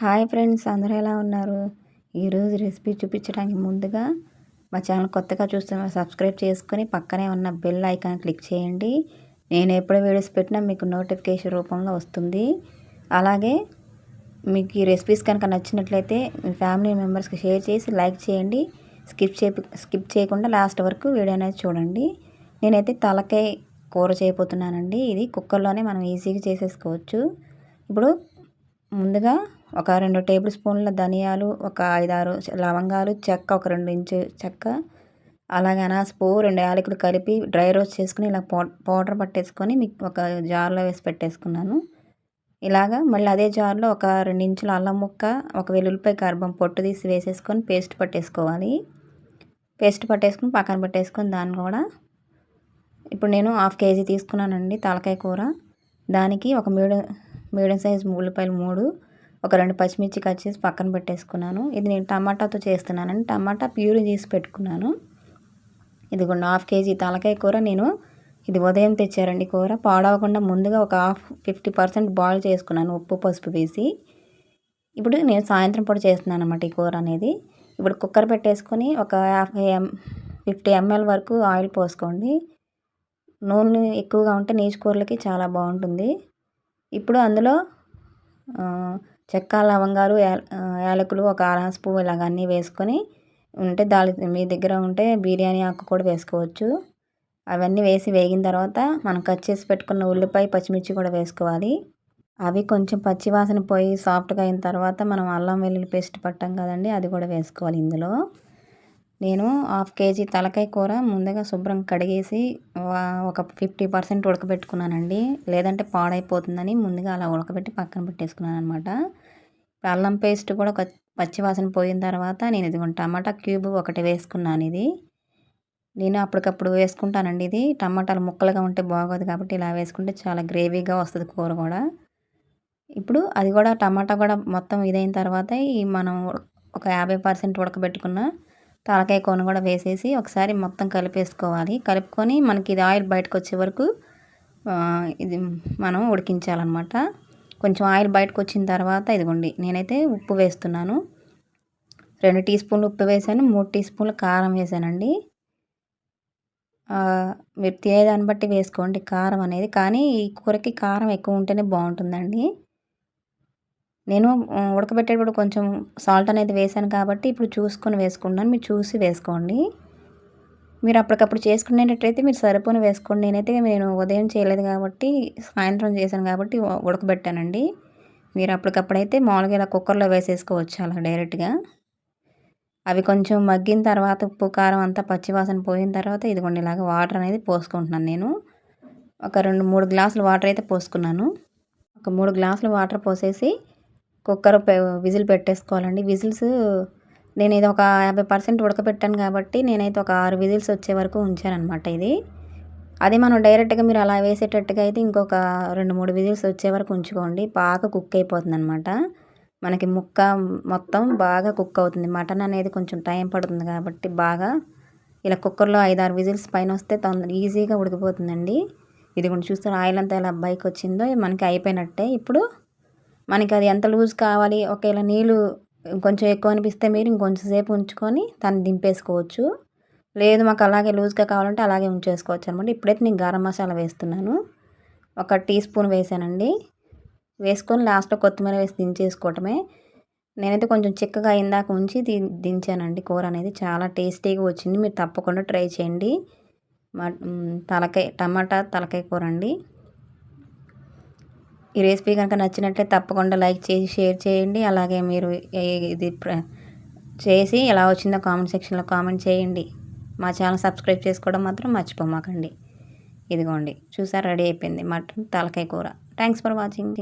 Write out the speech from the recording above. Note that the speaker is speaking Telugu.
హాయ్ ఫ్రెండ్స్ అందరూ ఎలా ఉన్నారు? ఈరోజు రెసిపీ చూపించడానికి ముందుగా మా ఛానల్ కొత్తగా చూస్తున్న సబ్స్క్రైబ్ చేసుకొని పక్కనే ఉన్న బెల్ ఐకాన్ క్లిక్ చేయండి. నేను ఎప్పుడు వీడియోస్ పెట్టినా మీకు నోటిఫికేషన్ రూపంలో వస్తుంది. అలాగే మీకు ఈ రెసిపీస్ కనుక నచ్చినట్లయితే మీ ఫ్యామిలీ మెంబర్స్కి షేర్ చేసి లైక్ చేయండి. స్కిప్ చే స్కిప్ చేయకుండా లాస్ట్ వరకు వీడియో అనేది చూడండి. నేనైతే తలకాయ కూర చేయబోతున్నానండి. ఇది కుక్కర్లోనే మనం ఈజీగా చేసేసుకోవచ్చు. ఇప్పుడు ముందుగా ఒక రెండు టేబుల్ స్పూన్ల ధనియాలు ఒక ఐదారు లవంగాలు చెక్క ఒక రెండు ఇంచు చెక్క అలాగే అనాసపు రెండు యాలకులు కలిపి డ్రై రోస్ట్ చేసుకుని ఇలా పౌడర్ పట్టేసుకొని మీకు ఒక జార్లో వేసి పెట్టేసుకున్నాను. ఇలాగా మళ్ళీ అదే జార్లో ఒక రెండు ఇంచుల అల్లం ముక్క ఒక వెల్లుల్లిపాయ గర్భం పొట్టు తీసి వేసేసుకొని పేస్ట్ పట్టేసుకోవాలి. పేస్ట్ పట్టేసుకుని పక్కన పెట్టేసుకొని దాన్ని కూడా ఇప్పుడు నేను హాఫ్ కేజీ తీసుకున్నానండి తలకాయ కూర. దానికి ఒక మీడియం మీడియం సైజ్ ఉల్లిపాయలు మూడు ఒక రెండు పచ్చిమిర్చి కట్ చేసి పక్కన పెట్టేసుకున్నాను. ఇది నేను టమాటాతో చేస్తున్నానండి టమాటా ప్యూరీ చేసి పెట్టుకున్నాను. ఇదిగోండి హాఫ్ కేజీ తలకాయ కూర నేను ఇది ఉదయం తెచ్చారండి కూర. పాడవకుండా ముందుగా ఒక హాఫ్ ఫిఫ్టీ పర్సెంట్ బాయిల్ చేసుకున్నాను ఉప్పు పసుపు వేసి. ఇప్పుడు నేను సాయంత్రం పూట చేస్తున్నాను అనమాట ఈ కూర అనేది. ఇప్పుడు కుక్కర్ పెట్టేసుకొని ఒక యాభై ఎం ఫిఫ్టీ ఎంఎల్ వరకు ఆయిల్ పోసుకోండి. నూనె ఎక్కువగా ఉంటే నీచు కూరలకి చాలా బాగుంటుంది. ఇప్పుడు అందులో చెక్క లవంగాలు యాలకులు ఒక అర పువ్వు ఇలాగ అన్నీ వేసుకొని ఉంటే దాల్ మీ దగ్గర ఉంటే బిర్యానీ ఆకు కూడా వేసుకోవచ్చు. అవన్నీ వేసి వేగిన తర్వాత మనం కట్ చేసి పెట్టుకున్న ఉల్లిపాయ పచ్చిమిర్చి కూడా వేసుకోవాలి. అవి కొంచెం పచ్చివాసన పోయి సాఫ్ట్గా అయిన తర్వాత మనం అల్లం వెల్లుల్లి పేస్ట్ పట్టాం కదండి అది కూడా వేసుకోవాలి ఇందులో. నేను హాఫ్ కేజీ తలకాయ కూర ముందుగా శుభ్రం కడిగేసి ఒక ఫిఫ్టీ పర్సెంట్ ఉడకబెట్టుకున్నానండి. లేదంటే పాడైపోతుందని ముందుగా అలా ఉడకబెట్టి పక్కన పెట్టేసుకున్నాను అనమాట అల్లం పేస్ట్ కూడా పచ్చివాసన పోయిన తర్వాత నేను ఇదిగో టమాటా క్యూబ్ ఒకటి వేసుకున్నాను ఇది. నేను అప్పటికప్పుడు వేసుకుంటానండి ఇది. టమాటాలు ముక్కలుగా ఉంటే బాగోదు కాబట్టి ఇలా వేసుకుంటే చాలా గ్రేవీగా వస్తుంది కూర కూడా. ఇప్పుడు అది కూడా టమాటా కూడా మొత్తం ఇదైన తర్వాత ఈ మనం ఒక యాభై పర్సెంట్ ఉడకబెట్టుకున్న తలకాయ కూర కూడా వేసేసి ఒకసారి మొత్తం కలిపేసుకోవాలి. కలుపుకొని మనకి ఇది ఆయిల్ బయటకు వచ్చే వరకు ఇది మనం ఉడికించాలన్నమాట. కొంచెం ఆయిల్ బయటకు వచ్చిన తర్వాత ఇదిగోండి నేనైతే ఉప్పు వేస్తున్నాను. రెండు టీ స్పూన్లు ఉప్పు వేసాను మూడు టీ స్పూన్లు కారం వేసానండి. మీరు తినేదాన్ని బట్టి వేసుకోండి కారం అనేది కానీ ఈ కూరకి కారం ఎక్కువ ఉంటేనే బాగుంటుందండి. నేను ఉడకబెట్టేటప్పుడు కొంచెం సాల్ట్ అనేది వేసాను కాబట్టి ఇప్పుడు చూసుకొని వేసుకున్నాను మీరు చూసి వేసుకోండి. మీరు అప్పటికప్పుడు చేసుకునేటట్టయితే మీరు సరిపోని వేసుకోండి. నేనైతే నేను ఉదయం చేయలేదు కాబట్టి సాయంత్రం చేశాను కాబట్టి ఉడకబెట్టానండి. మీరు అప్పటికప్పుడైతే మామూలుగా ఇలా కుక్కర్లో వేసేసుకోవచ్చు అలా డైరెక్ట్గా. అవి కొంచెం మగ్గిన తర్వాత ఉప్పు కారం అంతా పచ్చివాసన పోయిన తర్వాత ఇదిగోండి ఇలాగ వాటర్ అనేది పోసుకుంటున్నాను నేను. ఒక రెండు మూడు గ్లాసులు వాటర్ అయితే పోసుకున్నాను. ఒక మూడు గ్లాసులు వాటర్ పోసేసి కుక్కర్ విజిల్ పెట్టేసుకోవాలండి. విజిల్స్ నేను ఇది ఒక యాభై పర్సెంట్ ఉడకపెట్టాను కాబట్టి నేనైతే ఒక ఆరు విజిల్స్ వచ్చే వరకు ఉంచాను అనమాట ఇది. అదే మనం డైరెక్ట్గా మీరు అలా వేసేటట్టుగా అయితే ఇంకొక రెండు మూడు విజిల్స్ వచ్చే వరకు ఉంచుకోండి. బాగా కుక్ అయిపోతుంది అనమాట మనకి ముక్క మొత్తం బాగా కుక్ అవుతుంది. మటన్ అనేది కొంచెం టైం పడుతుంది కాబట్టి బాగా ఇలా కుక్కర్లో ఐదారు విజిల్స్ పైన వస్తే తొందర ఈజీగా ఉడికిపోతుందండి. ఇది కొంచెం చూస్తే ఆయిల్ అంతా ఇలా బైక్ వచ్చిందో. మనకి అయిపోయినట్టే. ఇప్పుడు మనకి అది ఎంత లూజ్ కావాలి? ఒకవేళ నీళ్ళు కొంచెం ఎక్కువ అనిపిస్తే మీరు ఇంకొంచెం సేపు ఉంచుకొని దాన్ని దింపేసుకోవచ్చు. లేదు మాకు అలాగే లూజ్గా కావాలంటే అలాగే ఉంచేసుకోవచ్చు అనమాట ఇప్పుడైతే నేను గరం మసాలా వేస్తున్నాను. ఒక టీ స్పూన్ వేసానండి. వేసుకొని లాస్ట్లో కొత్తిమీర వేసి దించేసుకోవటమే. నేనైతే కొంచెం చిక్కగా ఇందాక ఉంచి దించానండి. కూర అనేది చాలా టేస్టీగా వచ్చింది. మీరు తప్పకుండా ట్రై చేయండి. తలకాయ టమాటా తలకాయ కూర అండి. ఈ రెసిపీ కనుక నచ్చినట్లయితే తప్పకుండా లైక్ చేసి షేర్ చేయండి. అలాగే మీరు ఇది చేసి ఎలా వచ్చిందో కామెంట్ సెక్షన్లో కామెంట్ చేయండి. మా ఛానల్ సబ్స్క్రైబ్ చేసుకోవడం మాత్రం మర్చిపోమాకండి. ఇదిగోండి చూసారు రెడీ అయిపోయింది మటన్ తలకాయ కూర. Thanks for watching.